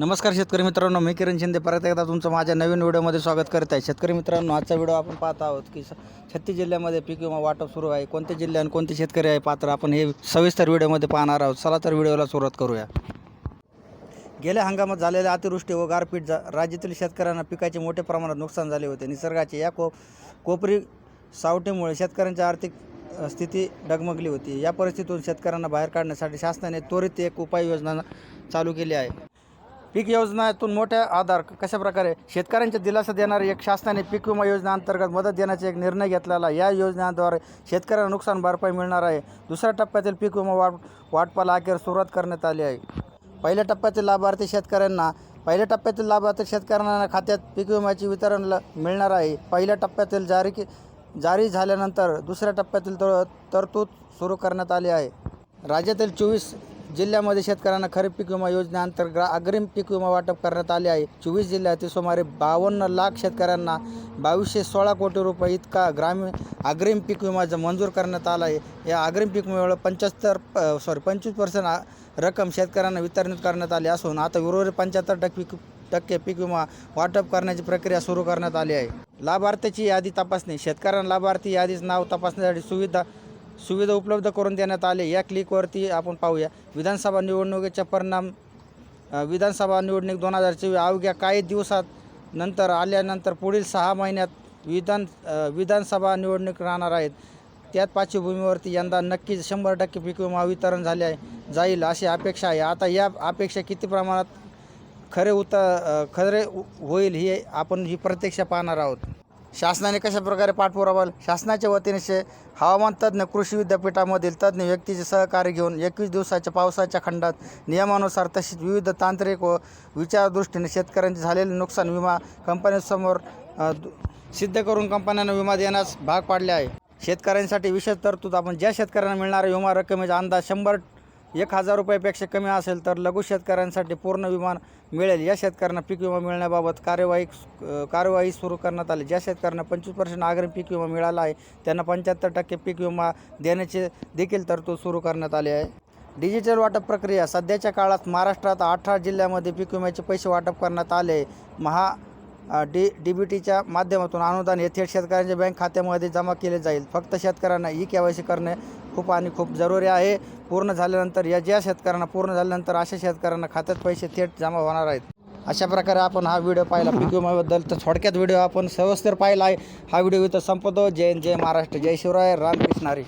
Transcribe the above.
नमस्कार शेतकरी मित्रांनो मी किरण शिंदे. परत एकदा तुमचं माझ्या नवीन व्हिडिओमध्ये स्वागत करत आहे. शेतकरी मित्रांनो आजचा व्हिडिओ आपण पाहत आहोत की छत्तीस जिल्ह्यामध्ये पीक विमा वाटप सुरू आहे. कोणते जिल्हे आणि कोणते शेतकरी आहे पात्र आपण हे सविस्तर व्हिडिओमध्ये पाहणार आहोत. चला तर व्हिडिओला सुरुवात करूया. गेल्या हंगामात झालेल्या अतिवृष्टी व गारपीट जा राज्यातील शेतकऱ्यांना पिकाचे मोठ्या प्रमाणात नुकसान झाले होते. निसर्गाचे या को कोपरी सावटीमुळे शेतकऱ्यांची आर्थिक स्थिती डगमगली होती. या परिस्थितीतून शेतकऱ्यांना बाहेर काढण्यासाठी शासनाने त्वरित एक उपाययोजना चालू केली आहे. पीक योजनेतून मोठ्या आधार कशा प्रकारे शेतकऱ्यांच्या दिलासा देणारी एक शासनाने पीक विमा योजना अंतर्गत मदत देण्याचा एक निर्णय घेतलेला या योजनेद्वारे शेतकऱ्यांना नुकसान भरपाई मिळणार आहे. दुसऱ्या टप्प्यातील पीक विमा वाट वाटपाला अखेर सुरुवात करण्यात आली आहे. पहिल्या टप्प्यातील लाभार्थी शेतकऱ्यांना पहिल्या टप्प्यातील लाभार्थी शेतकऱ्यांना खात्यात पीक विम्याचे वितरण ल- मिळणार आहे. पहिल्या टप्प्यातील जारी के जारी झाल्यानंतर दुसऱ्या टप्प्यातील तर तरतूद सुरू करण्यात आली आहे. राज्यातील चोवीस जिल्ह्यामध्ये शेतकऱ्यांना खरीप पीक विमा योजनेअंतर्गत अग्रिम पीक विमा वाटप करण्यात आले आहे. चोवीस जिल्ह्यातील सुमारे बावन्न लाख शेतकऱ्यांना बावीसशे सोळा कोटी रुपये इतका ग्रामीण अग्रिम पीक विमा ज- मंजूर करण्यात आला आहे. या अग्रिम पीक विम्यामुळे पंच्याहत्तर सॉरी पंचवीस पर्सेंट रक्कम शेतकऱ्यांना वितरित करण्यात आली असून आता उर्वरित पंच्याहत्तर टक्के टक्के पीक विमा वाटप करण्याची प्रक्रिया सुरू करण्यात आली आहे. लाभार्थ्याची यादी तपासणी. शेतकऱ्यांना लाभार्थी यादीच नाव तपासण्यासाठी सुविधा सुविधा उपलब्ध करून देण्यात आले. या क्लिकवरती आपण पाहूया. विधानसभा निवडणुकीचा परिणाम विधानसभा निवडणूक दोन हजार चोवीस अवघ्या काही दिवसात नंतर आल्यानंतर पुढील सहा महिन्यात विधान विधानसभा निवडणूक राहणार आहेत. त्यात पार्श्वभूमीवरती यंदा नक्कीच शंभर टक्के पीक विमा वितरण झाले आहे जाईल अशी अपेक्षा आहे. आता या अपेक्षा किती प्रमाणात खरे उत खरे होईल हे आपण ही प्रत्यक्ष पाहणार आहोत. शासनाने कशा प्रकारे पाठपुरावा शासनाच्या वतीने शे हवामान तज्ज्ञ कृषी विद्यापीठामधील तज्ज्ञ व्यक्तीचे सहकार्य घेऊन एकवीस दिवसाच्या पावसाच्या खंडात नियमानुसार तसेच विविध तांत्रिक व विचारदृष्टीने शेतकऱ्यांचे झालेले नुकसान विमा कंपन्यांसमोर सिद्ध करून कंपन्यांना विमा देण्यास भाग पाडले आहे. शेतकऱ्यांसाठी विशेष तरतूद आपण ज्या शेतकऱ्यांना मिळणाऱ्या विमा रकमेचा अंदाज शंभर एक हजार रुपयापेक्षा कमी असेल तर लघु शेतकऱ्यांसाठी पूर्ण विमान मिळेल. या शेतकऱ्यांना पीक विमा मिळण्याबाबत कार्यवाही कार्यवाही सुरू करण्यात आली. ज्या शेतकऱ्यांना पंचवीस पर्सेंट अग्रिम पीक विमा मिळाला आहे त्यांना पंच्याहत्तर टक्के पीक विमा देण्याचे देखील तरतूद सुरू करण्यात आली आहे. डिजिटल वाटप प्रक्रिया सध्याच्या काळात महाराष्ट्रात अठरा जिल्ह्यामध्ये पीक विम्याचे पैसे वाटप करण्यात आले. आहे. महा डी डी बी टीच्या माध्यमातून अनुदान हे थेट शेतकऱ्यांच्या बँक खात्यामध्ये जमा केले जाईल. फक्त शेतकऱ्यांना ई के वाय सी करणे खूप आणि खूप जरुरी आहे. पूर्ण झाल्यानंतर या ज्या शेतकऱ्यांना पूर्ण झाल्यानंतर अशा शेतकऱ्यांना खात्यात पैसे थेट जमा होणार आहेत. अशा प्रकारे आपण हा व्हिडिओ पाहिला. पीक विम्याबद्दल तर थोडक्यात व्हिडिओ आपण सविस्तर पाहिला आहे. हा व्हिडिओ इथं संपतो. जय जय महाराष्ट्र. जय शिवराय. रामकृष्ण हरी.